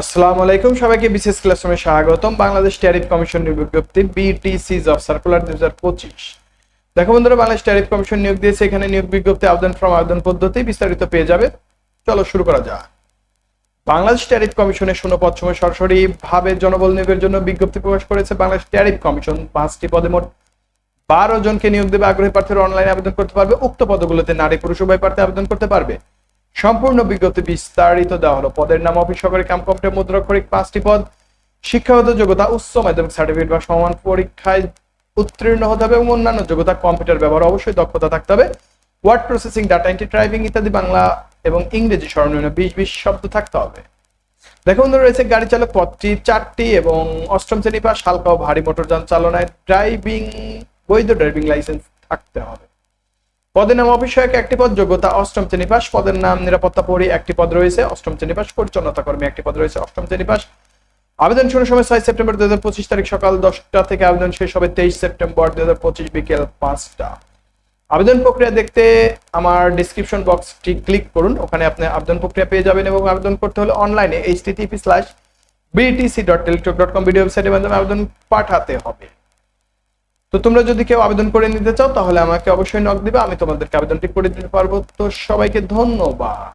আসসালামু আলাইকুম, সবাইকে বিশেষ ক্লাসরুমে স্বাগতম। বাংলাদেশ ট্যারিফ কমিশন নিয়োগ বিজ্ঞপ্তি বিটিসি জব সার্কুলার দুই হাজার পঁচিশ। দেখো বন্ধুরা, বাংলাদেশ ট্যারিফ কমিশন নিয়োগ দিয়েছে। এখানে নিয়োগ বিজ্ঞপ্তি, আবেদন ফর্ম, আবেদন পদ্ধতি বিস্তারিত পেয়ে যাবে। চলো শুরু করা যাক। বাংলাদেশ ট্যারিফ কমিশনের শূন্য পদ সময় সরাসরি ভাবে জনবল নিয়োগের জন্য বিজ্ঞপ্তি প্রকাশ করেছে বাংলাদেশ ট্যারিফ কমিশন। পাঁচটি পদে মোট বারো জনকে নিয়োগ দেবে। আগ্রহী প্রার্থীরা অনলাইনে আবেদন করতে পারবে। উক্ত পদগুলোতে নারী, পুরুষ, উভয় প্রার্থী আবেদন করতে পারবে। সম্পূর্ণ বিজ্ঞপ্তি বিস্তারিত দেওয়া হলো। পদের নাম অফিস সহকারী কাম কম্পিউটার মুদ্রাক্ষরিক পাঁচটি পদ। শিক্ষাগত যোগ্যতা, উচ্চ মাধ্যমিক সার্টিফিকেট বা সমান পরীক্ষায় উত্তীর্ণ হতে হবে এবং অন্যান্য যোগ্যতা কম্পিউটার ব্যবহার অবশ্যই দক্ষতা থাকতে হবে। Word processing data entry typing ইত্যাদি বাংলা এবং ইংরেজি সর্বনিম্ন বিশ বিশ শব্দ থাকতে হবে। দেখো বন্ধুরা, রয়েছে গাড়ি চালক পদটি চারটি এবং অষ্টম শ্রেণি পাস হালকা ও ভারী মোটরযান চালনায় ড্রাইভিং বৈধ ড্রাইভিং লাইসেন্স থাকতে হবে। পদের নাম অফিস সহায়ক একটি পদ যোগ্যতা অষ্টম শ্রেণি পাস পদের নাম নিরাপত্তা পরি একটি পদ রয়েছে অষ্টম শ্রেণি পাস পরিচ্ছন্নতা কর্মী, একটি পদ রয়েছে অষ্টম শ্রেণি পাস আবেদন শুরুর সময় ছয় সেপ্টেম্বর দুই হাজার পঁচিশ তারিখ সকাল দশটা থেকে আবেদন শেষ হবে তেইশ সেপ্টেম্বর দু হাজার পঁচিশ বিকেল পাঁচটা। আবেদন প্রক্রিয়া দেখতে আমার ডিসক্রিপশন বক্সটি ক্লিক করুন, ওখানে আপনি আবেদন প্রক্রিয়া পেয়ে যাবেন এবং আবেদন করতে হলে অনলাইনে H slash BTC dot Teletalk dot com video ওয়েবসাইটের মাধ্যমে আবেদন পাঠাতে হবে। তো তোমরা যদি কেউ আবেদন করে নিতে চাও, তাহলে আমাকে অবশ্যই নক দিবে, আমি তোমাদেরকে আবেদনটি করে দিতে পারব। তো সবাইকে ধন্যবাদ।